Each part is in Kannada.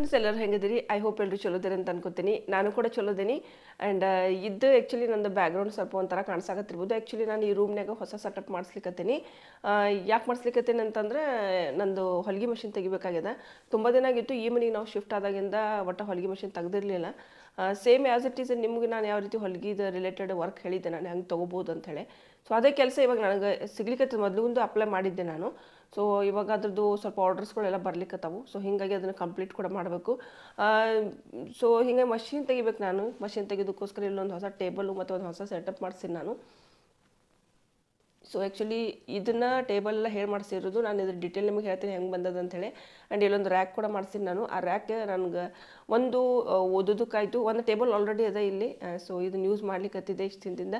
ಫ್ರೆಂಡ್ಸ್ ಎಲ್ಲರೂ ಹೆಂಗಿದ್ದೀರಿ? ಐ ಹೋಪ್ ಎಲ್ಲರೂ ಚಲೋದಿರಿ ಅಂತ ಅನ್ಕೋತೀನಿ. ನಾನು ಕೂಡ ಚಲೋದೀನಿ ಆ್ಯಂಡ್ ಇದು ಆ್ಯಕ್ಚುಲಿ ನಂದು ಬ್ಯಾಕ್ಗ್ರೌಂಡ್ ಸ್ವಲ್ಪ ಒಂಥರ ಕಾಣಿಸಾಕತ್ತಿರ್ಬೋದು. ಆ್ಯಕ್ಚುಲಿ ನಾನು ಈ ರೂಮ್ನಾಗ ಹೊಸ ಸೆಟಪ್ ಮಾಡಿಸ್ಲಿಕ್ಕತ್ತೀನಿ ಯಾಕೆ ಮಾಡಿಸ್ಲಿಕ್ಕತ್ತೀನಿ ಅಂತಂದ್ರೆ, ನಂದು ಹೊಲಿಗೆ ಮಷಿನ್ ತೆಗಿಬೇಕಾಗಿದೆ ತುಂಬ ದಿನ ಆಗಿತ್ತು, ಈ ಮನೆಗೆ ನಾವು ಶಿಫ್ಟ್ ಆದಾಗಿಂದ ಒಟ್ಟು ಹೊಲಿಗೆ ಮಷಿನ್ ತೆಗ್ದಿರಲಿಲ್ಲ. ಸೇಮ್ ಆ್ಯಸ್ ಇಟ್ ಈಸ್ ನಿಮ್ಗೆ ನಾನು ಯಾವ ರೀತಿ ಹೊಲಿಗೆದು ರಿಲೇಟೆಡ್ ವರ್ಕ್ ಹೇಳಿದ್ದೆ, ನಾನು ಹೆಂಗೆ ತೊಗೋಬೋದು ಅಂತ ಸೊ ಅದೇ ಕೆಲಸ ಇವಾಗ ನನಗೆ ಸಿಗ್ಲಿಕ್ಕೆ ಮೊದಲು ಅಪ್ಲೈ ಮಾಡಿದ್ದೆ ನಾನು. ಸೊ ಇವಾಗ ಅದ್ರದ್ದು ಸ್ವಲ್ಪ ಆರ್ಡರ್ಸ್ಗಳೆಲ್ಲ ಬರ್ಲಿಕ್ಕತ್ತಾವು ಸೊ ಹೀಗಾಗಿ ಅದನ್ನು ಕಂಪ್ಲೀಟ್ ಕೂಡ ಮಾಡಬೇಕು. ಸೊ ಹಿಂಗೆ ಮಷಿನ್ ತೆಗಿಬೇಕು ನಾನು. ಮಷಿನ್ ತೆಗೆದಕ್ಕೋಸ್ಕರ ಇಲ್ಲೊಂದು ಹೊಸ ಟೇಬಲು ಮತ್ತು ಒಂದು ಹೊಸ ಸೆಟಪ್ ಮಾಡ್ತೀನಿ ನಾನು. ಸೊ ಆ್ಯಕ್ಚುಲಿ ಇದನ್ನು ಟೇಬಲ್ ಎಲ್ಲ ಹೇಳಿ ಮಾಡಿಸಿರೋದು, ನಾನು ಇದ್ರ ಡಿಟೇಲ್ ನಿಮಗೆ ಹೇಳ್ತೀನಿ ಹೆಂಗೆ ಬಂದದ ಅಂತೇಳಿ ಆ್ಯಂಡ್ ಇಲ್ಲೊಂದು ರ್ಯಾಕ್ ಕೂಡ ಮಾಡ್ತೀನಿ ನಾನು. ಆ ರ್ಯಾಕ್ ನನಗೆ ಒಂದು ಓದೋದಕ್ಕಾಯಿತು. ಒಂದು ಟೇಬಲ್ ಆಲ್ರೆಡಿ ಅದ ಇಲ್ಲಿ. ಸೊ ಇದನ್ನ ಯೂಸ್ ಮಾಡ್ಲಿಕ್ಕತ್ತಿದ್ದೆ ಇಷ್ಟು ದಿನದಿಂದ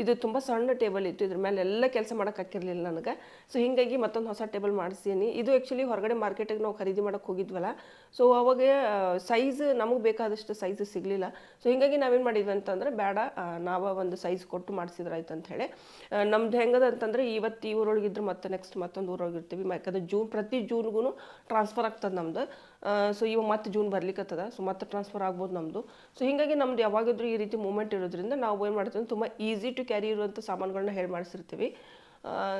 ಇದು ತುಂಬ ಸಣ್ಣ ಟೇಬಲ್ ಇತ್ತು, ಇದ್ರ ಮೇಲೆ ಎಲ್ಲ ಕೆಲಸ ಮಾಡೋಕೆ ಹಾಕಿರಲಿಲ್ಲ ನನಗೆ. ಸೊ ಹೀಗಾಗಿ ಮತ್ತೊಂದು ಹೊಸ ಟೇಬಲ್ ಮಾಡಿಸ್ತೀನಿ ಇದು ಆ್ಯಕ್ಚುಲಿ ಹೊರಗಡೆ ಮಾರ್ಕೆಟಿಗೆ ನಾವು ಖರೀದಿ ಮಾಡೋಕೆ ಹೋಗಿದ್ವಲ್ಲ. ಸೊ ಅವಾಗ ಸೈಜ್ ನಮಗೆ ಬೇಕಾದಷ್ಟು ಸೈಜ್ ಸಿಗಲಿಲ್ಲ. ಸೊ ಹೀಗಾಗಿ ನಾವೇನು ಮಾಡಿದ್ವಿ ಅಂತಂದ್ರೆ, ಬೇಡ ನಾವು ಒಂದು ಸೈಜ್ ಕೊಟ್ಟು ಅಂತ ಹೇಳಿ. ನಮ್ದು ಹೆಂಗದ ಅಂತಂದ್ರೆ, ಇವತ್ತು ಈ ಊರೊಳಗಿದ್ರೆ ಮತ್ತೆ ನೆಕ್ಸ್ಟ್ ಮತ್ತೊಂದು ಊರೊಳಗಿರ್ತೀವಿ ಯಾಕಂದ್ರೆ ಜೂನ್ ಪ್ರತಿ ಜೂನ್ಗೂ ಟ್ರಾನ್ಸ್ಫರ್ ಆಗ್ತದೆ ನಮ್ದು. ಸೊ ಇವಾಗ ಮತ್ತೆ ಜೂನ್ ಬರ್ಲಿಕ್ಕತ್ತದ ಸೊ ಮತ್ತೆ ಟ್ರಾನ್ಸ್ಫರ್ ಆಗ್ಬೋದು ನಮ್ಮದು ಸೊ ಹೀಗಾಗಿ ನಮ್ದು ಯಾವಾಗಿದ್ರೂ ಈ ರೀತಿ ಮೂಮೆಂಟ್ ಇರೋದ್ರಿಂದ ನಾವು ಏನು ಮಾಡ್ತೀವಿ, ತುಂಬ ಈಸಿ ಟು ಕ್ಯಾರಿ ಇರುವಂಥ ಸಾಮಾನುಗಳನ್ನ ಹೇಳಿ ಮಾಡಿಸಿರ್ತೀವಿ.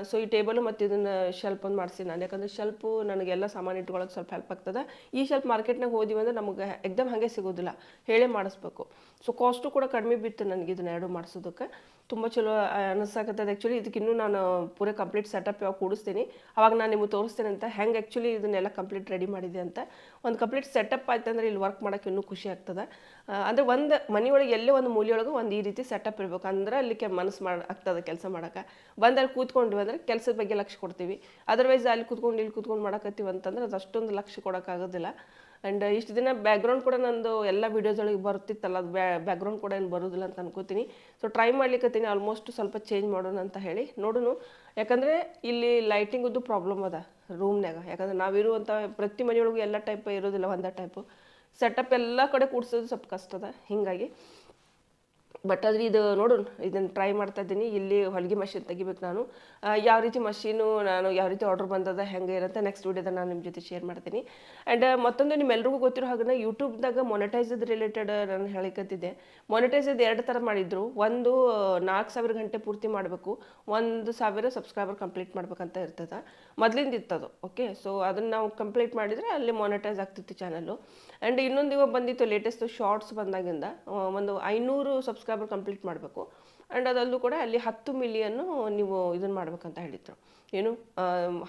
ಸೊ ಈ ಟೇಬಲು ಮತ್ತು ಇದನ್ನು ಶೆಲ್ಪ್ ಒಂದು ಮಾಡಿಸಿ ನಾನು. ಯಾಕಂದ್ರೆ ಶೆಲ್ಪು ನನಗೆಲ್ಲ ಸಾಮಾನು ಇಟ್ಕೊಳ್ಳೋಕೆ ಸ್ವಲ್ಪ ಹೆಲ್ಪ್ ಆಗ್ತದೆ. ಈ ಶೆಲ್ಪ್ ಮಾರ್ಕೆಟ್ನಾಗ ಹೋದಿವಿ ಅಂದ್ರೆ ನಮಗೆ ಎಕ್ದಮ್ ಹಾಗೆ ಸಿಗೋದಿಲ್ಲ. ಹೇಳೇ ಮಾಡಿಸ್ಬೇಕು. ಸೊ ಕಾಸ್ಟು ಕೂಡ ಕಡಿಮೆ ಬಿತ್ತು ನನಗೆ ಇದನ್ನ ಎರಡು ಮಾಡಿಸೋದಕ್ಕೆ. ತುಂಬ ಚಲೋ ಅನಿಸಾಕತ್ತದ ಆ್ಯಕ್ಚುಲಿ ಇದಕ್ಕೆ ಇನ್ನೂ ನಾನು ಪೂರ ಕಂಪ್ಲೀಟ್ ಸೆಟಪ್ ಯಾವಾಗ ಕೂಡಿಸ್ತೀನಿ. ಅವಾಗ ನಾನು ನಿಮಗೆ ತೋರಿಸ್ತೇನೆ ಅಂತ. ಹೆಂಗೆ ಆ್ಯಕ್ಚುಲಿ ಇದನ್ನೆಲ್ಲ ಕಂಪ್ಲೀಟ್ ರೆಡಿ ಮಾಡಿದೆ ಅಂತ. ಒಂದು ಕಂಪ್ಲೀಟ್ ಸೆಟಪ್ ಆಯ್ತು ಅಂದ್ರೆ ಇಲ್ಲಿ ವರ್ಕ್ ಮಾಡೋಕ್ಕೆ ಇನ್ನೂ ಖುಷಿ ಆಗ್ತದೆ. ಅಂದರೆ ಒಂದು ಮನೆಯೊಳಗೆ ಎಲ್ಲೇ ಒಂದು ಮೂಲೆಯೊಳಗೆ ಒಂದು ಈ ರೀತಿ ಸೆಟಪ್ ಇರಬೇಕು. ಅಂದ್ರೆ ಅಲ್ಲಿ ಮನಸ್ಸು ಮಾಡಿ, ಆಗ್ತದೆ ಕೆಲಸ ಮಾಡೋಕೆ. ಬಂದು ಅಲ್ಲಿ ಕೂತ್ಕೊಂಡ್ವಿ ಅಂದ್ರೆ ಕೆಲಸದ ಬಗ್ಗೆ ಲಕ್ಷ್ಯ ಕೊಡ್ತೀವಿ. ಅದರ್ವೈಸ್ ಅಲ್ಲಿ ಕೂತ್ಕೊಂಡು ಇಲ್ಲಿ ಕೂತ್ಕೊಂಡು ಮಾಡಕತ್ತೀವಿ ಅಂತಂದ್ರೆ ಅದು ಅಷ್ಟೊಂದು ಲಕ್ಷ್ಯ ಕೊಡೋಕ್ಕಾಗೋದಿಲ್ಲ ಆ್ಯಂಡ್ ಇಷ್ಟು ದಿನ ಬ್ಯಾಕ್ಗ್ರೌಂಡ್ ಕೂಡ ನಂದು ಎಲ್ಲ ವೀಡಿಯೋಸ್ ಒಳಗೆ ಬರ್ತಿತ್ತಲ್ಲ ಅದು ಬ್ಯಾಕ್ಗ್ರೌಂಡ್ ಕೂಡ ಏನು ಬರೋದಿಲ್ಲ ಅಂತ ಅನ್ಕೋತೀನಿ. ಸೊ ಟ್ರೈ ಮಾಡ್ಲಿಕ್ಕತ್ತೀನಿ ಆಲ್ಮೋಸ್ಟ್ ಸ್ವಲ್ಪ ಚೇಂಜ್ ಮಾಡೋಣ ಅಂತ ಹೇಳಿ. ನೋಡೋಣ ಯಾಕಂದರೆ ಇಲ್ಲಿ ಲೈಟಿಂಗದ್ದು ಪ್ರಾಬ್ಲಮ್ ಅದ ರೂಮ್ನಾಗ ಯಾಕಂದ್ರೆ ನಾವಿರುವಂಥ ಪ್ರತಿ ಮನೆಯೊಳಗೂ ಎಲ್ಲ ಟೈಪ್ ಇರೋದಿಲ್ಲ ಒಂದೇ ಟೈಪು ಸೆಟಪ್ ಎಲ್ಲ ಕಡೆ ಕೂಡ್ಸೋದು ಸ್ವಲ್ಪ ಕಷ್ಟ ಅದ. ಹೀಗಾಗಿ ಬಟ್ ಆದ್ರೆ ಇದು ನೋಡೋಣ ಇದನ್ನು ಟ್ರೈ ಮಾಡ್ತಾ ಇದ್ದೀನಿ. ಇಲ್ಲಿ ಹೊಲಿಗೆ ಮಷಿನ್ ತೆಗಿಬೇಕು ನಾನು. ಯಾವ ರೀತಿ ಮಷೀನು ನಾನು ಯಾವ ರೀತಿ ಆರ್ಡ್ರ್ ಬಂದದ, ಹೆಂಗೆ ಇರುತ್ತೆ ನೆಕ್ಸ್ಟ್ ವೀಡಿಯೋದ ನಾನು ನಿಮ್ಮ ಜೊತೆ ಶೇರ್ ಮಾಡ್ತೀನಿ. ಆ್ಯಂಡ್ ಮತ್ತೊಂದು ನಿಮ್ಮೆಲ್ಲರಿಗೂ ಗೊತ್ತಿರೋ ಹಾಗೆ ಯೂಟ್ಯೂಬ್ದಾಗ ಮೊನಟೈಸದ್ ರಿಲೇಟೆಡ್ ನಾನು ಹೇಳಿಕತ್ತಿದ್ದೆ. ಮೊನಟೈಸದ್ ಎರಡು ಥರ ಮಾಡಿದ್ರು. ಒಂದು ನಾಲ್ಕು ಸಾವಿರ ಗಂಟೆ ಪೂರ್ತಿ ಮಾಡಬೇಕು. ಒಂದು ಸಾವಿರ ಸಬ್ಸ್ಕ್ರೈಬರ್ ಕಂಪ್ಲೀಟ್ ಮಾಡ್ಬೇಕಂತ ಇರ್ತದೆ. ಮೊದಲಿಂದ ಇತ್ತದು ಓಕೆ ಸೊ ಅದನ್ನು ನಾವು ಕಂಪ್ಲೀಟ್ ಮಾಡಿದರೆ ಅಲ್ಲಿ ಮಾನಿಟೈಸ್ ಆಗ್ತಿತ್ತು ಚಾನಲ್ಲು ಆ್ಯಂಡ್ ಇನ್ನೊಂದು ಇವಾಗ ಬಂದಿತ್ತು ಲೇಟೆಸ್ಟ್ ಶಾರ್ಟ್ಸ್ ಬಂದಾಗಿಂದ ಒಂದು ಐನೂರು ಸಬ್ಸ್ಕ್ರೈಬರ್ ಕಂಪ್ಲೀಟ್ ಮಾಡಬೇಕು. ಆ್ಯಂಡ್ ಅದಲ್ಲೂ ಕೂಡ ಅಲ್ಲಿ ಹತ್ತು ಮಿಲಿಯನ್ನು ನೀವು ಇದನ್ನು ಮಾಡ್ಬೇಕಂತ ಹೇಳಿದ್ರು. ಏನು?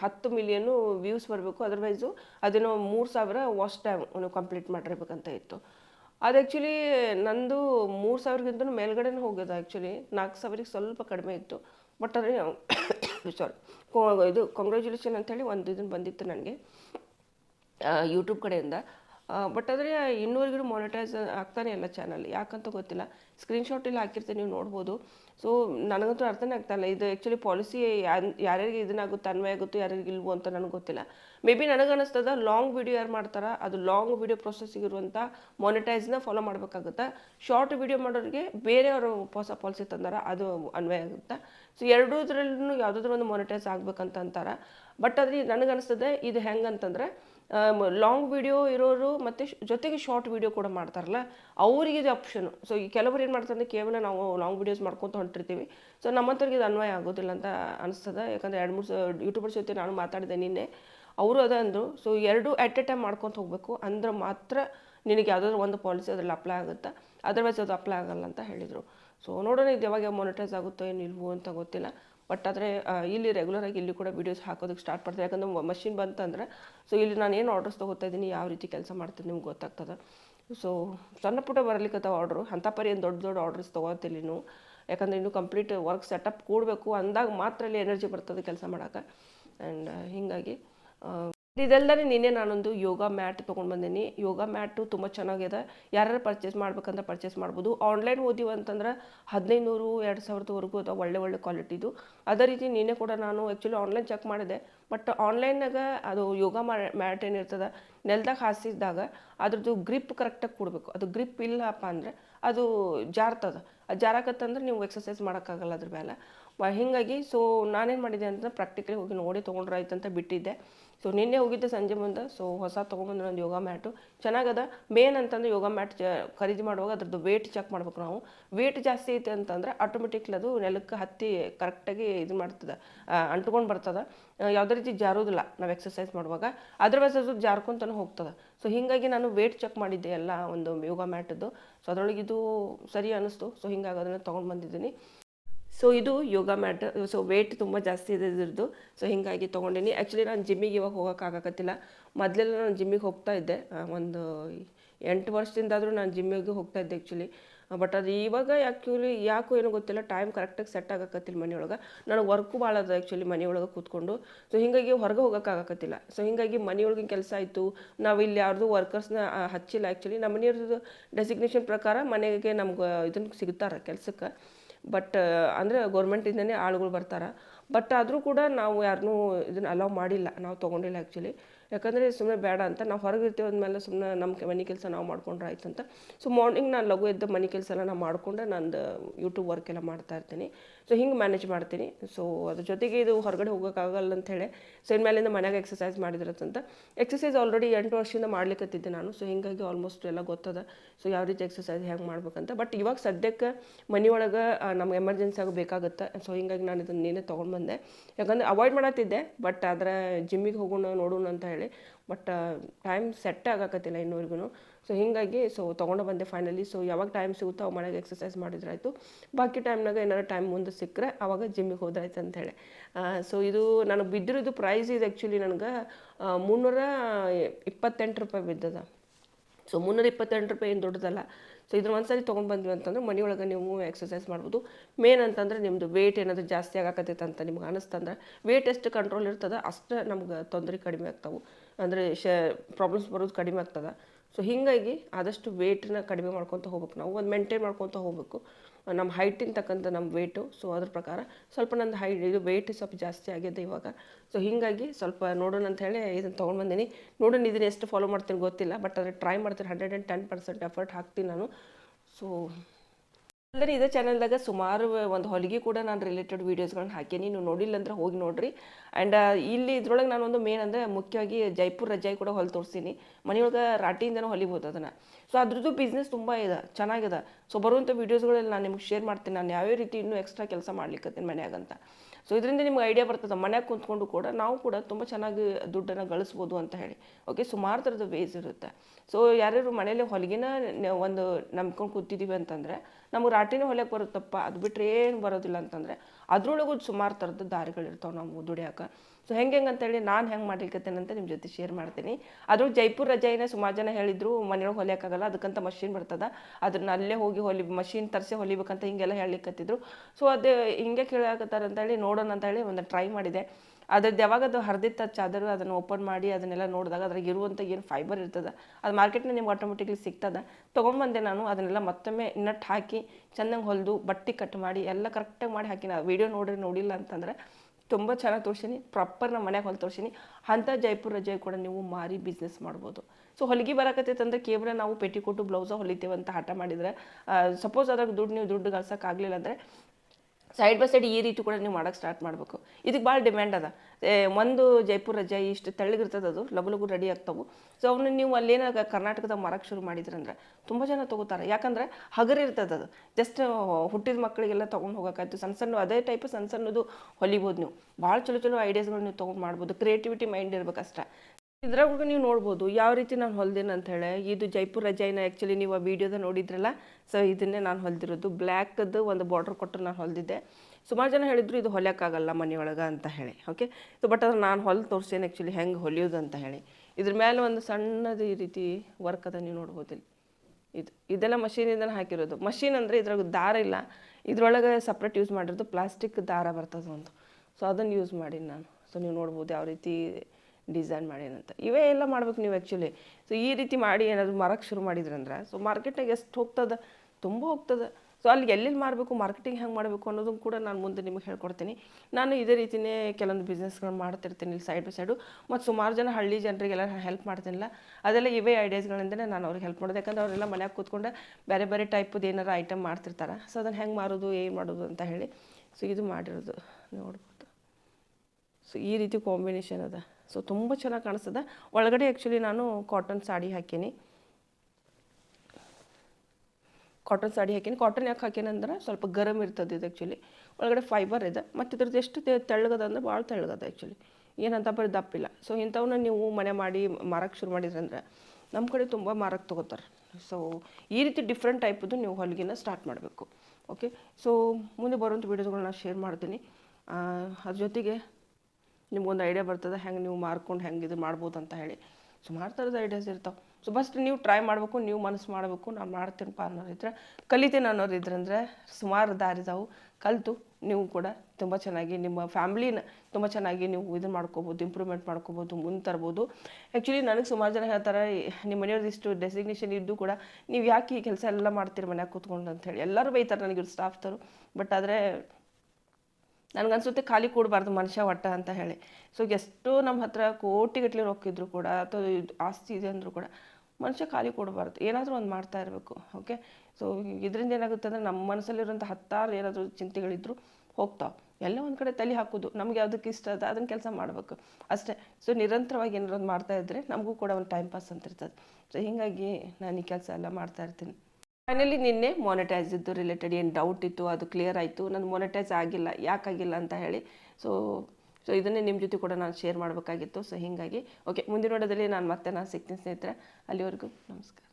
ಹತ್ತು ಮಿಲಿಯನ್ನು ವ್ಯೂಸ್ ಬರಬೇಕು. ಅದರ್ವೈಸು ಅದನ್ನು ಮೂರು ಸಾವಿರ ವಾಚ್ ಟೈಮ್ ನೀವು ಕಂಪ್ಲೀಟ್ ಮಾಡಿರ್ಬೇಕಂತ ಇತ್ತು. ಅದು ಆ್ಯಕ್ಚುಲಿ ನಂದು ಮೂರು ಸಾವಿರಕ್ಕಿಂತ ಮೇಲ್ಗಡೆನೇ ಹೋಗೋದು ಆ್ಯಕ್ಚುಲಿ ನಾಲ್ಕು ಸಾವಿರಕ್ಕೆ ಸ್ವಲ್ಪ ಕಡಿಮೆ ಇತ್ತು. ಬಟ್ ಅದೇ ಸಾರಿ ಇದು ಕಂಗ್ರ್ಯಾಚುಲೇಷನ್ ಅಂತೇಳಿ ಒಂದು ಇದನ್ನ ಬಂದಿತ್ತು ನನಗೆ. ಯೂಟ್ಯೂಬ್ ಕಡೆಯಿಂದ. ಬಟ್ ಆದರೆ ಇನ್ನೂವರೆಗೂ ಮಾನಿಟೈಸ್ ಆಗ್ತಾನೆ ಇಲ್ಲ ಚಾನಲ್ ಯಾಕಂತ ಗೊತ್ತಿಲ್ಲ. ಸ್ಕ್ರೀನ್ಶಾಟ್ ಇಲ್ಲಿ ಹಾಕಿರ್ತೀನಿ ನೀವು ನೋಡ್ಬೋದು. ಸೊ ನನಗಂತೂ ಅರ್ಥನೇ ಆಗ್ತಾ ಇಲ್ಲ. ಇದು ಆ್ಯಕ್ಚುಲಿ ಪಾಲಿಸಿ ಯಾರ್ಯಾರಿಗೆ ಇದನ್ನಾಗುತ್ತೆ, ಅನ್ವಯ ಆಗುತ್ತೋ, ಯಾರ್ಯಾರಿಗೆ ಇಲ್ವೋ ಅಂತ ನನಗೆ ಗೊತ್ತಿಲ್ಲ. ಮೇ ಬಿ ನನಗನ್ನಿಸ್ತದ ಲಾಂಗ್ ವಿಡಿಯೋ ಯಾರು ಮಾಡ್ತಾರ, ಅದು ಲಾಂಗ್ ವಿಡಿಯೋ ಪ್ರೊಸೆಸ್ಸಿಗೆ ಇರುವಂಥ ಮಾನಿಟೈಸ್ನ ಫಾಲೋ ಮಾಡಬೇಕಾಗುತ್ತೆ. ಶಾರ್ಟ್ ವಿಡಿಯೋ ಮಾಡೋರಿಗೆ ಬೇರೆಯವರು ಹೊಸ ಪಾಲಿಸಿ ತಂದಾರ, ಅದು ಅನ್ವಯ ಆಗುತ್ತೆ. ಸೊ ಎರಡೂದ್ರಲ್ಲೂ ಯಾವುದಾದ್ರೂ ಒಂದು ಮಾನಿಟೈಸ್ ಆಗ್ಬೇಕಂತ ಅಂತಾರೆ. ಬಟ್ ಆದರೆ ನನಗನ್ನಿಸ್ತದೆ ಇದು ಹೆಂಗಂತಂದ್ರೆ ಲಾಂಗ್ ವಿಡಿಯೋ ಇರೋರು ಮತ್ತು ಜೊತೆಗೆ ಶಾರ್ಟ್ ವಿಡಿಯೋ ಕೂಡ ಮಾಡ್ತಾರಲ್ಲ, ಅವರಿಗೆ ಇದು ಆಪ್ಷನು ಸೊ ಈ ಕೆಲವರು ಏನು ಮಾಡ್ತಾರೆ ಅಂದ್ರೆ ಕೇವಲ ನಾವು ಲಾಂಗ್ ವಿಡಿಯೋಸ್ ಮಾಡ್ಕೊತ ಹೊಂಟಿರ್ತೀವಿ. ಸೊ ನಮ್ಮಂಥವ್ರಿಗೆ ಇದು ಅನ್ವಯ ಆಗೋದಿಲ್ಲ ಅಂತ ಅನಿಸ್ತದೆ. ಯಾಕಂದರೆ ಎರಡು ಮೂರು ಯೂಟ್ಯೂಬರ್ಸ್ ಜೊತೆ ನಾನು ಮಾತಾಡಿದೆ ನಿನ್ನೆ. ಅವರು ಅದ ಅಂದರು. ಸೊ ಎರಡು ಎಟ್ ಎ ಟೈಮ್ ಮಾಡ್ಕೊತ ಹೋಗಬೇಕು. ಅಂದ್ರೆ ಮಾತ್ರ ನಿನಗೆ ಯಾವುದಾದ್ರು ಒಂದು ಪಾಲಿಸಿ ಅದರಲ್ಲಿ ಅಪ್ಲೈ ಆಗುತ್ತೆ? ಅದರ್ವೈಸ್ ಅದು ಅಪ್ಲೈ ಆಗಲ್ಲ ಅಂತ ಹೇಳಿದರು. ಸೊ ನೋಡೋಣ ಇದು ಯಾವಾಗ ಮೊನಿಟೈಸ್ ಆಗುತ್ತೋ ಏನು ಇಲ್ವೋ ಅಂತ ಗೊತ್ತಿಲ್ಲ. ಬಟ್ ಆದರೆ ಇಲ್ಲಿ ರೆಗ್ಯುಲರ್ ಆಗಿ ಇಲ್ಲಿ ಕೂಡ ವೀಡಿಯೋಸ್ ಹಾಕೋದಕ್ಕೆ ಸ್ಟಾರ್ಟ್ ಮಾಡ್ತಾರೆ. ಯಾಕಂದ್ರೆ ಮಷಿನ್ ಬಂತಂದ್ರೆ ಸೊ ಇಲ್ಲಿ ನಾನು ಏನು ಆರ್ಡರ್ಸ್ ತೊಗೋತಾ ಇದ್ದೀನಿ, ಯಾವ ರೀತಿ ಕೆಲಸ ಮಾಡ್ತೀನಿ ನಿಮ್ಗೆ ಗೊತ್ತಾಗ್ತದೆ. ಸೊ ಸಣ್ಣ ಪುಟ್ಟ ಬರ್ಲಿಕ್ಕತ್ತ ಆರ್ಡ್ರು ಅಂಥ ಪರಿ ಏನು ದೊಡ್ಡ ದೊಡ್ಡ ಆರ್ಡರ್ಸ್ ತೊಗೋತಿಲ್ಲ ಇನ್ನು. ಯಾಕಂದ್ರೆ ಇನ್ನೂ ಕಂಪ್ಲೀಟ್ ವರ್ಕ್ ಸೆಟಪ್ ಕೂಡಬೇಕು, ಅಂದಾಗ ಮಾತ್ರ ಅಲ್ಲಿ ಎನರ್ಜಿ ಬರ್ತದೆ ಕೆಲಸ ಮಾಡೋಕೆ ಆ್ಯಂಡ್ ಹೀಗಾಗಿ ಇದಲ್ಲದೆ ನಿನ್ನೆ ನಾನೊಂದು ಯೋಗ ಮ್ಯಾಟ್ ತೊಗೊಂಡು ಬಂದೀನಿ. ಯೋಗ ಮ್ಯಾಟು ತುಂಬ ಚೆನ್ನಾಗಿದೆ. ಯಾರ್ಯಾರು ಪರ್ಚೇಸ್ ಮಾಡ್ಬೇಕಂತ ಪರ್ಚೇಸ್ ಮಾಡ್ಬೋದು. ಆನ್ಲೈನ್ ಓದಿವಿ ಅಂತಂದ್ರೆ ಹದಿನೈದು ನೂರು ಎರಡು ಸಾವಿರದವರೆಗೂ ಅದಾವ ಒಳ್ಳೆ ಒಳ್ಳೆ ಕ್ವಾಲಿಟಿದು ಅದೇ ರೀತಿ ನಿನ್ನೆ ಕೂಡ ನಾನು ಆ್ಯಕ್ಚುಲಿ ಆನ್ಲೈನ್ ಚೆಕ್ ಮಾಡಿದೆ. ಬಟ್ ಆನ್ಲೈನ್ನಾಗ ಅದು ಯೋಗ ಮ್ಯಾಟ್ ಏನಿರ್ತದೆ ನೆಲದಾಗ ಹಾಸಿದಾಗ ಅದ್ರದ್ದು ಗ್ರಿಪ್ ಕರೆಕ್ಟಾಗಿ ಕೊಡಬೇಕು. ಅದು ಗ್ರಿಪ್ ಇಲ್ಲಪ್ಪ ಅಂದರೆ ಅದು ಜಾರ್ತದ. ಅದು ಜಾರಕತ್ತಂದ್ರೆ ನೀವು ಎಕ್ಸಸೈಸ್ ಮಾಡೋಕ್ಕಾಗಲ್ಲ ಅದ್ರ ಮೇಲೆ ಹೀಗಾಗಿ ಸೊ ನಾನೇನು ಮಾಡಿದೆ ಅಂತಂದ್ರೆ ಪ್ರಾಕ್ಟಿಕಲಿ ಹೋಗಿ ನೋಡಿ ತೊಗೊಂಡ್ರೆ ಅಂತ ಬಿಟ್ಟಿದ್ದೆ. ಸೊ ನಿನ್ನೆ ಹೋಗಿದ್ದೆ ಸಂಜೆ ಮುಂದೆ ಸೊ ಹೊಸ ತೊಗೊಂಬಂದ್ರೆ ಒಂದು ಯೋಗ ಮ್ಯಾಟು. ಚೆನ್ನಾಗದ. ಮೇನ್ ಅಂತಂದ್ರೆ ಯೋಗ ಮ್ಯಾಟ್ ಖರೀದಿ ಮಾಡುವಾಗ ಅದ್ರದ್ದು ವೇಟ್ ಚೆಕ್ ಮಾಡ್ಬೇಕು ನಾವು. ವೇಟ್ ಜಾಸ್ತಿ ಐತೆ ಅಂತಂದ್ರೆ ಆಟೋಮೆಟಿಕ್ಲಿ ಅದು ನೆಲಕ್ಕೆ ಹತ್ತಿ ಕರೆಕ್ಟಾಗಿ ಇದು ಮಾಡ್ತದೆ ಅಂಟ್ಕೊಂಡು ಬರ್ತದೆ. ಯಾವುದೇ ರೀತಿ ಜಾರೋದಿಲ್ಲ ನಾವು ಎಕ್ಸಸೈಸ್ ಮಾಡುವಾಗ. ಅದರ್ವೈಸ್ ಅದು ಜಾರ್ಕೊಂತಾನೆ ಹೋಗ್ತದೆ. ಸೊ ಹೀಗಾಗಿ ನಾನು ವೇಟ್ ಚೆಕ್ ಮಾಡಿದ್ದೆ ಎಲ್ಲ ಒಂದು ಯೋಗ ಮ್ಯಾಟದ್ದು ಸೊ ಅದರೊಳಗಿದು ಸರಿ ಅನ್ನಿಸ್ತು ಸೊ ಹಿಂಗಾಗಿ ಅದನ್ನು ತೊಗೊಂಡು ಬಂದಿದ್ದೀನಿ. ಸೊ ಇದು ಯೋಗ ಮ್ಯಾಟ್ ಸೊ ವೆಯ್ಟ್ ತುಂಬ ಜಾಸ್ತಿ ಇದೆ ಇದ್ರದ್ದು. ಸೊ ಹೀಗಾಗಿ ತೊಗೊಂಡಿನಿ. ಆ್ಯಕ್ಚುಲಿ ನಾನು ಜಿಮ್ಮಿಗೆ ಇವಾಗ ಹೋಗೋಕ್ಕಾಗತ್ತಿಲ್ಲ ಮೊದಲೆಲ್ಲ ನಾನು ಜಿಮ್ಮಿಗೆ ಹೋಗ್ತಾ ಇದ್ದೆ. ಒಂದು ಎಂಟು ವರ್ಷದಿಂದಾದರೂ ನಾನು ಜಿಮ್ಮಿಗೆ ಹೋಗ್ತಾ ಇದ್ದೆ ಆ್ಯಕ್ಚುಲಿ ಬಟ್ ಅದು ಇವಾಗ ಆ್ಯಕ್ಚುಲಿ ಯಾಕೋ ಏನೋ ಗೊತ್ತಿಲ್ಲ. ಟೈಮ್ ಕರೆಕ್ಟಾಗಿ ಸೆಟ್ ಆಗಕತ್ತಿಲ್ಲ ಮನೆಯೊಳಗೆ. ನನಗೆ ವರ್ಕು ಭಾಳ ಅದ ಆ್ಯಕ್ಚುಲಿ ಮನೆಯೊಳಗೆ ಕೂತ್ಕೊಂಡು. ಸೊ ಹೀಗಾಗಿ ಹೊರಗೆ ಹೋಗೋಕ್ಕಾಗಕತ್ತಿಲ್ಲ ಸೊ ಹೀಗಾಗಿ ಮನೆಯೊಳಗಿನ ಕೆಲಸ ಆಯಿತು. ನಾವು ಇಲ್ಲಿ ಯಾರ್ದು ವರ್ಕರ್ಸ್ನ ಹಚ್ಚಿಲ್ಲ ಆ್ಯಕ್ಚುಲಿ ನಮ್ಮ ಮನೆಯವ್ರದ್ದು ಡೆಸಿಗ್ನೇಷನ್ ಪ್ರಕಾರ ಮನೆಗೆ ನಮ್ಗೆ ಇದನ್ನು ಸಿಗ್ತಾರೆ ಕೆಲಸಕ್ಕೆ. ಬಟ್ ಅಂದರೆ ಗೌರ್ಮೆಂಟಿಂದನೇ ಆಳುಗಳು ಬರ್ತಾರೆ. ಬಟ್ ಆದರೂ ಕೂಡ ನಾವು ಯಾರನ್ನೂ ಇದನ್ನು ಅಲೌ ಮಾಡಿಲ್ಲ. ನಾವು ತೊಗೊಂಡಿಲ್ಲ ಆ್ಯಕ್ಚುಲಿ ಯಾಕಂದರೆ ಸುಮ್ಮನೆ ಬೇಡ ಅಂತ ನಾವು ಹೊರಗೆ ಇರ್ತೀವಿ ಅಂದಮೇಲೆ ಸುಮ್ಮನೆ ನಮ್ಮ ಮನೆ ಕೆಲಸ ನಾವು ಮಾಡ್ಕೊಂಡ್ರೆ ಆಯ್ತು ಅಂತ. ಸೊ ಮಾರ್ನಿಂಗ್ ನಾನು ಲಘು ಎದ್ದು ಮನೆ ಕೆಲಸ ಎಲ್ಲ ನಾನು ಮಾಡಿಕೊಂಡೆ. ನಂದು ಯೂಟ್ಯೂಬ್ ವರ್ಕ್ ಎಲ್ಲ ಮಾಡ್ತಾ ಇರ್ತೀನಿ. ಸೊ ಹಿಂಗೆ ಮ್ಯಾನೇಜ್ ಮಾಡ್ತೀನಿ. ಸೊ ಅದ್ರ ಜೊತೆಗೆ ಇದು ಹೊರಗಡೆ ಹೋಗೋಕ್ಕಾಗಲ್ಲ ಅಂತ ಹೇಳಿ ಸೊ ಇನ್ಮೇಲಿಂದ ಮನ್ಯಾಗ ಎಕ್ಸಸೈಸ್ ಮಾಡಿದ್ರತ್ತಂತ ಎಕ್ಸಸೈಸ್ ಆಲ್ರೆಡಿ ಎಂಟು ವರ್ಷದಿಂದ ಮಾಡ್ಲಿಕ್ಕತ್ತಿದ್ದೆ ನಾನು. ಸೊ ಹಿಂಗಾಗಿ ಆಲ್ಮೋಸ್ಟ್ ಎಲ್ಲ ಗೊತ್ತದ. ಸೊ ಯಾವ ರೀತಿ ಎಕ್ಸಸೈಸ್ ಹೆಂಗೆ ಮಾಡ್ಬೇಕಂತ. ಬಟ್ ಇವಾಗ ಸದ್ಯಕ್ಕೆ ಮನೆಯೊಳಗೆ ನಮ್ಗೆ ಎಮರ್ಜೆನ್ಸಿ ಆಗಿ ಬೇಕಾಗುತ್ತೆ. ಸೊ ಹಿಂಗಾಗಿ ನಾನು ಇದನ್ನು ನೀನೇ ತೊಗೊಂಡು ಬಂದೆ. ಯಾಕಂದರೆ ಅವಾಯ್ಡ್ ಮಾಡತ್ತಿದ್ದೆ. ಬಟ್ ಆದರೆ ಜಿಮ್ಮಿಗೆ ಹೋಗೋಣ, ನೋಡೋಣ ಅಂತ ಹೇಳಿ ಬಟ್ ಟೈಮ್ ಸೆಟ್ ಆಗಕತ್ತಿಲ್ಲ ಇನ್ನೂರಿಗೂ ಸೊ ಹೀಗಾಗಿ ಸೊ ತೊಗೊಂಡು ಬಂದೆ ಫೈನಲಿ ಸೊ ಯಾವಾಗ ಟೈಮ್ ಸಿಗುತ್ತೋ ಅವಾಗ ಮನೆಗೆ ಎಕ್ಸಸೈಸ್ ಮಾಡಿದ್ರಾಯ್ತು. ಬಾಕಿ ಟೈಮ್ನಾಗ ಏನಾರು ಟೈಮ್ ಮುಂದೆ ಸಿಕ್ಕರೆ ಆವಾಗ ಜಿಮ್ಮಿಗೆ ಹೋದ್ರಾಯ್ತು ಅಂತೇಳಿ ಸೊ ಇದು ನನಗೆ ಬಿದ್ದಿರೋದು ಪ್ರೈಸ್ ಇದು ಆ್ಯಕ್ಚುಲಿ ನನಗೆ ಮುನ್ನೂರ ಇಪ್ಪತ್ತೆಂಟು ರೂಪಾಯಿ ಬಿದ್ದದ. ಸೊ ಮುನ್ನೂರ ಇಪ್ಪತ್ತೆಂಟು ರೂಪಾಯಿ ಏನು ದೊಡ್ಡದಲ್ಲ. ಸೊ ಇದನ್ನ ಒಂದ್ಸಲಿ ತೊಗೊಂಡು ಬಂದ್ವಿ ಅಂತಂದ್ರೆ ಮನೆಯೊಳಗೆ ನೀವು ಎಕ್ಸಸೈಸ್ ಮಾಡ್ಬೋದು. ಮೇನ್ ಅಂತಂದ್ರೆ ನಿಮ್ಮದು ವೇಟ್ ಏನಾದರೂ ಜಾಸ್ತಿ ಆಗಕತ್ತೈತೆ ಅಂತ ನಿಮ್ಗೆ ಅನಿಸ್ತಂದ್ರೆ ವೇಟ್ ಎಷ್ಟು ಕಂಟ್ರೋಲ್ ಇರ್ತದೆ ಅಷ್ಟು ನಮ್ಗೆ ತೊಂದರೆ ಕಡಿಮೆ ಆಗ್ತಾವೆ. ಅಂದರೆ ಶ ಪ್ರಾಬ್ಲಮ್ಸ್ ಬರೋದು ಕಡಿಮೆ ಆಗ್ತದೆ. ಸೊ ಹೀಗಾಗಿ ಆದಷ್ಟು ವೇಟ್ನ ಕಡಿಮೆ ಮಾಡ್ಕೊತ ಹೋಗ್ಬೇಕು ನಾವು. ಒಂದು ಮೇಂಟೈನ್ ಮಾಡ್ಕೊತ ಹೋಗ್ಬೇಕು. ನಮ್ಮ ಹೈಟಿನ ತಕ್ಕಂಥ ನಮ್ಮ ವೇಟು ಸೊ ಅದ್ರ ಪ್ರಕಾರ ಸ್ವಲ್ಪ ನಂದು ಹೈ ಇದು ವೇಟ್ ಸ್ವಲ್ಪ ಜಾಸ್ತಿ ಆಗಿದೆ ಇವಾಗ. ಸೊ ಹೀಗಾಗಿ ಸ್ವಲ್ಪ ನೋಡೋಣ ಅಂತ ಹೇಳಿ ಇದನ್ನು ತೊಗೊಂಡು ಬಂದೀನಿ. ನೋಡೋಣ ಇದನ್ನ ಎಷ್ಟು ಫಾಲೋ ಮಾಡ್ತೀನಿ ಗೊತ್ತಿಲ್ಲ ಬಟ್ ಅದ್ರ ಟ್ರೈ ಮಾಡ್ತೀನಿ. Hundred and ten percent effort ಹಾಕ್ತೀನಿ ನಾನು. ಸೊ ಅಂದರೆ ಇದೇ ಚಾನಲ್ದಾಗ ಸುಮಾರು ಒಂದು ಹೊಲಿಗೆ ಕೂಡ ನಾನು ರಿಲೇಟೆಡ್ ವೀಡಿಯೋಸ್ಗಳನ್ನ ಹಾಕೀನಿ. ನೀವು ನೋಡಿಲ್ಲ ಅಂದ್ರೆ ಹೋಗಿ ನೋಡಿರಿ. ಆ್ಯಂಡ್ ಇಲ್ಲಿ ಇದ್ರೊಳಗೆ ನಾನು ಒಂದು ಮೇನ್ ಅಂದರೆ ಮುಖ್ಯವಾಗಿ ಜೈಪುರ್ ರಜಾಯಿ ಕೂಡ ಹೊಲಿ ತೋರಿಸ್ತೀನಿ ಮನೆಯೊಳಗೆ ರಾಟಿಯಿಂದನೂ ಹೊಲಿಬೋದು ಅದನ್ನು. ಸೊ ಅದ್ರದ್ದು ಬಿಸ್ನೆಸ್ ತುಂಬ ಇದೆ, ಚೆನ್ನಾಗಿದೆ. ಸೊ ಬರುವಂಥ ವೀಡಿಯೋಸ್ಗಳಲ್ಲಿ ನಾನು ನಿಮ್ಗೆ ಶೇರ್ ಮಾಡ್ತೀನಿ. ನಾನು ಯಾವ್ಯಾವ ರೀತಿ ಇನ್ನೂ ಎಕ್ಸ್ಟ್ರಾ ಕೆಲಸ ಮಾಡ್ಲಿಕ್ಕತ್ತೀನಿ ಮನ್ಯಾಗಂತ ಸೊ ಇದರಿಂದ ನಿಮ್ಗೆ ಐಡಿಯಾ ಬರ್ತದೆ. ಮನ್ಯಾಗ ಕುಂತ್ಕೊಂಡು ಕೂಡ ನಾವು ಕೂಡ ತುಂಬ ಚೆನ್ನಾಗಿ ದುಡ್ಡನ್ನು ಗಳಿಸ್ಬೋದು ಅಂತ ಹೇಳಿ. ಓಕೆ ಸುಮಾರು ಥರದ ವೇಸ್ ಇರುತ್ತೆ. ಸೊ ಯಾರ್ಯಾರು ಮನೇಲಿ ಹೊಲಿಗೆನ ಒಂದು ನಂಬ್ಕೊಂಡು ಕೂತಿದ್ದೀವಿ ಅಂತಂದರೆ, ನಮ್ಗೆ ರಾಟಿನೇ ಹೊಲಿಯಕ್ಕೆ ಬರುತ್ತಪ್ಪ. ಅದು ಬಿಟ್ಟರೆ ಏನು ಬರೋದಿಲ್ಲ ಅಂತಂದರೆ, ಅದರೊಳಗೂ ಸುಮಾರು ಥರದ ದಾರಿಗಳಿರ್ತಾವೆ ನಾವು ದುಡಿಯೋಕೆ. ಸೊ ಹೆಂಗೆ ಹೆಂಗೆ ಅಂತೇಳಿ ನಾನು ಹೆಂಗೆ ಮಾಡ್ಲಿಕ್ಕತ್ತೇನೆ ಅಂತ ನಿಮ್ಮ ಜೊತೆ ಶೇರ್ ಮಾಡ್ತೀನಿ. ಅದ್ರ ಜೈಪುರ್ ರಜಾಯಿನ ಸುಮಾರು ಜನ ಹೇಳಿದ್ರು, ಮನೆಯೊಳಗೆ ಹೊಲಿಯೋಕ್ಕಾಗಲ್ಲ, ಅದಕ್ಕಂತ ಮಷೀನ್ ಬರ್ತದೆ. ಅದನ್ನ ಅಲ್ಲೇ ಹೋಗಿ ಹೊಲಿ ಮಷೀನ್ ತರಿಸಿ ಹೊಲಿಬೇಕಂತ ಹಿಂಗೆಲ್ಲ ಹೇಳಲಿಕ್ಕತ್ತಿದ್ರು ಸೊ ಅದು ಹಿಂಗೆ ಕೇಳಾಕತ್ತಾರ ಅಂತೇಳಿ ನೋಡೋಣ ಅಂತ ಹೇಳಿ ಒಂದು ಟ್ರೈ ಮಾಡಿದೆ. ಅದ್ರದ್ದು ಯಾವಾಗ ಅದು ಹರಿದಿತ್ತ ಚಾದರು ಅದನ್ನು ಓಪನ್ ಮಾಡಿ ಅದನ್ನೆಲ್ಲ ನೋಡಿದಾಗ ಅದ್ರಾಗ ಇರುವಂಥ ಏನು ಫೈಬರ್ ಇರ್ತದೆ, ಅದು ಮಾರ್ಕೆಟ್ನ ನಿಮ್ಗೆ ಆಟೋಮೆಟಿಕ್ಲಿ ಸಿಗ್ತದೆ. ತೊಗೊಂಡ್ಬಂದೆ ನಾನು ಅದನ್ನೆಲ್ಲ ಮತ್ತೊಮ್ಮೆ ನಟ್ ಹಾಕಿ, ಚೆನ್ನಾಗಿ ಹೊಲಿದು ಬಟ್ಟೆ ಕಟ್ ಮಾಡಿ ಎಲ್ಲ ಕರೆಕ್ಟಾಗಿ ಮಾಡಿ ಹಾಕಿ. ನಾನು ವೀಡಿಯೋ ನೋಡಿರಿ, ನೋಡಿಲ್ಲ ಅಂತಂದ್ರೆ ತುಂಬ ಚೆನ್ನಾಗಿ ತೋರಿಸೀನಿ ಪ್ರಾಪರ್ ನಮ್ಮ ಮನೆಗೆ ಹೊಲಿ ತೋರಿಸೀನಿ. ಅಂಥ ಜೈಪುರ ರಜೆ ಕೂಡ ನೀವು ಮಾರಿ ಬಿಸ್ನೆಸ್ ಮಾಡ್ಬೋದು. ಸೊ ಹೊಲಿಗೆ ಬರಕತ್ತೈತೆ ಅಂದ್ರೆ ಕೇವಲ ನಾವು ಪೆಟಿಕೋಟು ಬ್ಲೌಸ ಹೊಲಿತೇವೆ ಅಂತ ಹಠ ಮಾಡಿದರೆ ಸಪೋಸ್ ಅದ್ರಾಗ ದುಡ್ಡು ನೀವು ದುಡ್ಡು ಗಳಿಸೋಕ್ಕಾಗಲಿಲ್ಲ ಅಂದರೆ ಸೈಡ್ ಬೈ ಸೈಡ್ ಈ ರೀತಿ ಕೂಡ ನೀವು ಮಾಡೋಕ್ಕೆ ಸ್ಟಾರ್ಟ್ ಮಾಡಬೇಕು. ಇದಕ್ಕೆ ಭಾಳ ಡಿಮ್ಯಾಂಡ್ ಅದ. ಒಂದು ಜೈಪುರ್ ರಜೆ ಇಷ್ಟು ತೆಳ್ಳಗಿರ್ತದೆ ಅದು ಲಗು ಲಗು ರೆಡಿ ಆಗ್ತಾವೆ. ಸೊ ಅವನ್ನ ನೀವು ಅಲ್ಲೇನ ಕರ್ನಾಟಕದಾಗ ಮಾರಕ್ಕೆ ಶುರು ಮಾಡಿದ್ರಂದ್ರೆ ತುಂಬ ಜನ ತೊಗೋತಾರೆ. ಯಾಕಂದ್ರೆ ಹಗರ್ ಇರ್ತದೆ ಅದು. ಜಸ್ಟ್ ಹುಟ್ಟಿದ ಮಕ್ಕಳಿಗೆಲ್ಲ ತೊಗೊಂಡು ಹೋಗೋಕ್ಕಾಯ್ತು ಸಣ್ಣ ಸಣ್ಣ, ಅದೇ ಟೈಪ್ ಸಣ್ಣ ಸಣ್ಣದು ಹೊಲಿಬೋದು ನೀವು. ಭಾಳ ಚಲೋ ಚಲೋ ಐಡಿಯಾಸ್ಗಳು ನೀವು ತೊಗೊಂಡು ಮಾಡ್ಬೋದು. ಕ್ರಿಯೇಟಿವಿಟಿ ಮೈಂಡ್ ಇರ್ಬೇಕಷ್ಟೇ ಇದ್ರಾಗ ನೀವು ನೋಡ್ಬೋದು, ಯಾವ ರೀತಿ ನಾನು ಹೊಲ್ದೇನೆ ಅಂತ ಹೇಳಿ. ಇದು ಜೈಪುರ್ ರಜಾಯಿನ ಆ್ಯಕ್ಚುಲಿ ನೀವು ಆ ವಿಡಿಯೋದ ನೋಡಿದ್ರಲ್ಲ ಸೊ ಇದನ್ನೇ ನಾನು ಹೊಲ್ದಿರೋದು. ಬ್ಲ್ಯಾಕ್ದು ಒಂದು ಬಾರ್ಡ್ರ್ ಕೊಟ್ಟು ನಾನು ಹೊಲ್ದಿದ್ದೆ. ಸುಮಾರು ಜನ ಹೇಳಿದ್ರು ಇದು ಹೊಲಿಯೋಕ್ಕಾಗಲ್ಲ ಮನೆಯೊಳಗೆ ಅಂತ ಹೇಳಿ ಓಕೆ ಸೊ ಬಟ್ ಅದ್ರ ನಾನು ಹೊಲ್ದು ತೋರಿಸ್ತೇನೆ ಆ್ಯಕ್ಚುಲಿ ಹೆಂಗೆ ಹೊಲಿಯೋದು ಅಂತ ಹೇಳಿ. ಇದ್ರ ಮೇಲೆ ಒಂದು ಸಣ್ಣದು ಈ ರೀತಿ ವರ್ಕ್ ಅದ ನೀವು ನೋಡ್ಬೋದು ಇದು, ಇದೆಲ್ಲ ಮಷೀನಿಂದನೇ ಹಾಕಿರೋದು. ಮಷೀನ್ ಅಂದರೆ ಇದ್ರಾಗ ದಾರ ಇಲ್ಲ. ಇದ್ರೊಳಗೆ ಸಪ್ರೇಟ್ ಯೂಸ್ ಮಾಡಿರೋದು ಪ್ಲಾಸ್ಟಿಕ್ ದಾರ ಬರ್ತದೆ ಒಂದು. ಸೊ ಅದನ್ನು ಯೂಸ್ ಮಾಡೀನಿ ನಾನು. ಸೊ ನೀವು ನೋಡ್ಬೋದು ಯಾವ ರೀತಿ ಡಿಸೈನ್ ಮಾಡೀನಂತ ಇವೇ ಎಲ್ಲ ಮಾಡ್ಬೇಕು ನೀವು ಆ್ಯಕ್ಚುಲಿ ಸೊ ಈ ರೀತಿ ಮಾಡಿ ಏನಾದರೂ ಮಾರಕ್ಕೆ ಶುರು ಮಾಡಿದ್ರಂದ್ರೆ ಸೊ ಮಾರ್ಕೆಟ್ನಾಗ ಎಷ್ಟು ಹೋಗ್ತದೆ? ತುಂಬ ಹೋಗ್ತದೆ. ಸೊ ಅಲ್ಲಿ ಎಲ್ಲೆಲ್ಲಿ ಮಾಡಬೇಕು ಮಾರ್ಕೆಟಿಂಗ್ ಹೆಂಗೆ ಮಾಡಬೇಕು ಅನ್ನೋದನ್ನು ಕೂಡ ನಾನು ಮುಂದೆ ನಿಮಗೆ ಹೇಳ್ಕೊಡ್ತೀನಿ. ನಾನು ಇದೇ ರೀತಿಯೇ ಕೆಲವೊಂದು ಬಿಸ್ನೆಸ್ಗಳು ಮಾಡ್ತಿರ್ತೀನಿ ಇಲ್ಲಿ ಸೈಡ್ ಬೈ ಸೈಡು ಮತ್ತು ಸುಮಾರು ಜನ ಹಳ್ಳಿ ಜನರಿಗೆಲ್ಲ ಹೆಲ್ಪ್ ಮಾಡ್ತೀನಿಲ್ಲ. ಅದೆಲ್ಲ ಇವೇ ಐಡಿಯಾಸ್ಗಳಿಂದನೇ ನಾನು ಅವ್ರಿಗೆ ಹೆಲ್ಪ್ ಮಾಡೋದು. ಯಾಕಂದ್ರೆ ಅವರೆಲ್ಲ ಮನ್ಯಾಗ ಕೂತ್ಕೊಂಡು ಬೇರೆ ಬೇರೆ ಟೈಪದ್ದು ಏನಾರು ಐಟಮ್ ಮಾಡ್ತಿರ್ತಾರೆ. ಸೊ ಅದನ್ನು ಹೆಂಗೆ ಮಾರೋದು, ಏನು ಮಾಡೋದು ಅಂತ ಹೇಳಿ. ಸೊ ಇದು ಮಾಡಿರೋದು ನೋಡ್ಬೋದು. ಸೊ ಈ ರೀತಿ ಕಾಂಬಿನೇಷನ್ ಅದ. ಸೊ ತುಂಬ ಚೆನ್ನಾಗಿ ಕಾಣಿಸ್ತದೆ. ಒಳಗಡೆ ಆ್ಯಕ್ಚುಲಿ ನಾನು ಕಾಟನ್ ಸಾಡಿ ಹಾಕೀನಿ. ಕಾಟನ್ ಸಾಡಿ ಹಾಕೀನಿ. ಕಾಟನ್ ಯಾಕೆ ಹಾಕೀನಿ ಅಂದ್ರೆ ಸ್ವಲ್ಪ ಗರಮ್ ಇರ್ತದೆ ಇದು ಆ್ಯಕ್ಚುಲಿ ಒಳಗಡೆ ಫೈಬರ್ ಇದೆ. ಮತ್ತು ಇದ್ರದ್ದು ಎಷ್ಟು ತೆಳ್ಳಗದ ಅಂದ್ರೆ ಭಾಳ ತೆಳ್ಳಗದ ಆ್ಯಕ್ಚುಲಿ ಏನಂತ ಬರೀ ದಪ್ಪಿಲ್ಲ. ಸೊ ಇಂಥವನ್ನ ನೀವು ಮನೆ ಮಾಡಿ ಮಾರಕ್ಕೆ ಶುರು ಮಾಡಿದ್ರಂದ್ರೆ ನಮ್ಮ ಕಡೆ ತುಂಬ ಮಾರಕ್ಕೆ ತೊಗೋತಾರೆ. ಸೊ ಈ ರೀತಿ ಡಿಫ್ರೆಂಟ್ ಟೈಪದ್ದು ನೀವು ಹೊಲಿಗೆನ ಸ್ಟಾರ್ಟ್ ಮಾಡಬೇಕು. ಓಕೆ ಸೊ ಮುಂದೆ ಬರುವಂಥ ವೀಡಿಯೋಗಳನ್ನ ಶೇರ್ ಮಾಡ್ತೀನಿ. ಅದ್ರ ಜೊತೆಗೆ ನಿಮ್ಗೊಂದು ಐಡಿಯಾ ಬರ್ತದೆ, ಹೆಂಗೆ ನೀವು ಮಾರ್ಕೊಂಡು ಹೆಂಗೆ ಇದು ಮಾಡ್ಬೋದು ಅಂತ ಹೇಳಿ. ಸುಮಾರು ಥರದ ಐಡಿಯಾಸ್ ಇರ್ತಾವೆ. ಸೊ ಫಸ್ಟ್ ನೀವು ಟ್ರೈ ಮಾಡಬೇಕು, ನೀವು ಮನಸ್ಸು ಮಾಡಬೇಕು, ನಾನು ಮಾಡ್ತೀನಪ್ಪ ಅನ್ನೋರಿದ್ರೆ ಕಲಿತೇನೆ ಅನ್ನೋರು ಇದ್ರಂದ್ರೆ ಸುಮಾರು ದಾರಿದಾವು ಕಲಿತು, ನೀವು ಕೂಡ ತುಂಬ ಚೆನ್ನಾಗಿ ನಿಮ್ಮ ಫ್ಯಾಮ್ಲಿನ ತುಂಬ ಚೆನ್ನಾಗಿ ನೀವು ಇದು ಮಾಡ್ಕೋಬೋದು ಇಂಪ್ರೂವ್ಮೆಂಟ್ ಮಾಡ್ಕೋಬೋದು, ಮುಂದೆ ತರ್ಬೋದು. ಆ್ಯಕ್ಚುಲಿ ನನಗೆ ಸುಮಾರು ಜನ ಹೇಳ್ತಾರೆ ನಿಮ್ಮ ಮನೆಯವ್ರದ್ದು ಇಷ್ಟು ಡೆಸಿಗ್ನೇಷನ್ ಇದ್ದು ಕೂಡ ನೀವು ಯಾಕೆ ಈ ಕೆಲಸ ಎಲ್ಲ ಮಾಡ್ತೀರಿ ಮನ್ಯಾಗ ಕೂತ್ಕೊಂಡು ಅಂತ ಹೇಳಿ. ಎಲ್ಲರೂ ಬೈತಾರೆ, ನನಗೆ ಸ್ಟಾಫ್ ತರು ಬಟ್ ಆದರೆ ನನಗನ್ಸುತ್ತೆ ಖಾಲಿ ಕೂಡಬಾರ್ದು ಮನುಷ್ಯ ಒಟ್ಟ ಅಂತ ಹೇಳಿ. ಸೊ ಎಷ್ಟೋ ನಮ್ಮ ಹತ್ರ ಕೋಟಿಗಟ್ಟಲೆ ರೊಕ್ಕಿದ್ರು ಕೂಡ ಅಥವಾ ಆಸ್ತಿ ಇದೆ ಅಂದರೂ ಕೂಡ ಮನುಷ್ಯ ಖಾಲಿ ಕೊಡಬಾರ್ದು. ಏನಾದರೂ ಒಂದು ಮಾಡ್ತಾ ಇರಬೇಕು ಓಕೆ ಸೊ ಇದರಿಂದ ಏನಾಗುತ್ತೆ ಅಂದರೆ ನಮ್ಮ ಮನಸ್ಸಲ್ಲಿರುವಂಥ ಹತ್ತಾರು ಏನಾದರೂ ಚಿಂತೆಗಳಿದ್ರು ಹೋಗ್ತಾವೆ. ಎಲ್ಲ ಒಂದು ಕಡೆ ತಲೆ ಹಾಕೋದು. ನಮ್ಗೆ ಯಾವುದಕ್ಕೆ ಇಷ್ಟ ಅದ, ಅದನ್ನು ಕೆಲಸ ಮಾಡಬೇಕು. ಅಷ್ಟೇ. ಸೊ ನಿರಂತರವಾಗಿ ಏನಾದ್ರು ಒಂದು ಮಾಡ್ತಾ ಇದ್ದರೆ ನಮಗೂ ಕೂಡ ಒಂದು ಟೈಮ್ ಪಾಸ್ ಅಂತ ಇರ್ತದೆ. ಸೊ ಹೀಗಾಗಿ ನಾನು ಈ ಕೆಲಸ ಎಲ್ಲ ಮಾಡ್ತಾ ಇರ್ತೀನಿ. ಫೈನಲಿ ನಿನ್ನೆ ಮೊನಿಟೈಸ್ ಇದ್ದು ರಿಲೇಟೆಡ್ ಏನು ಡೌಟ್ ಇತ್ತು, ಅದು ಕ್ಲಿಯರ್ ಆಯಿತು. ನಾನು ಮೊನಿಟೈಸ್ ಆಗಿಲ್ಲ ಯಾಕಾಗಿಲ್ಲ ಅಂತ ಹೇಳಿ. ಸೊ ಸೊ ಇದನ್ನೇ ನಿಮ್ಮ ಜೊತೆ ಕೂಡ ನಾನು ಶೇರ್ ಮಾಡಬೇಕಾಗಿತ್ತು. ಸೊ ಹೀಗಾಗಿ ಓಕೆ ಮುಂದಿನ ನೋಡೋದಲ್ಲಿ ನಾನು ಮತ್ತೆ, ನಾನು ಸಿಗ್ತೀನಿ ಸ್ನೇಹಿತರೆ. ಅಲ್ಲಿವರೆಗೂ ನಮಸ್ಕಾರ.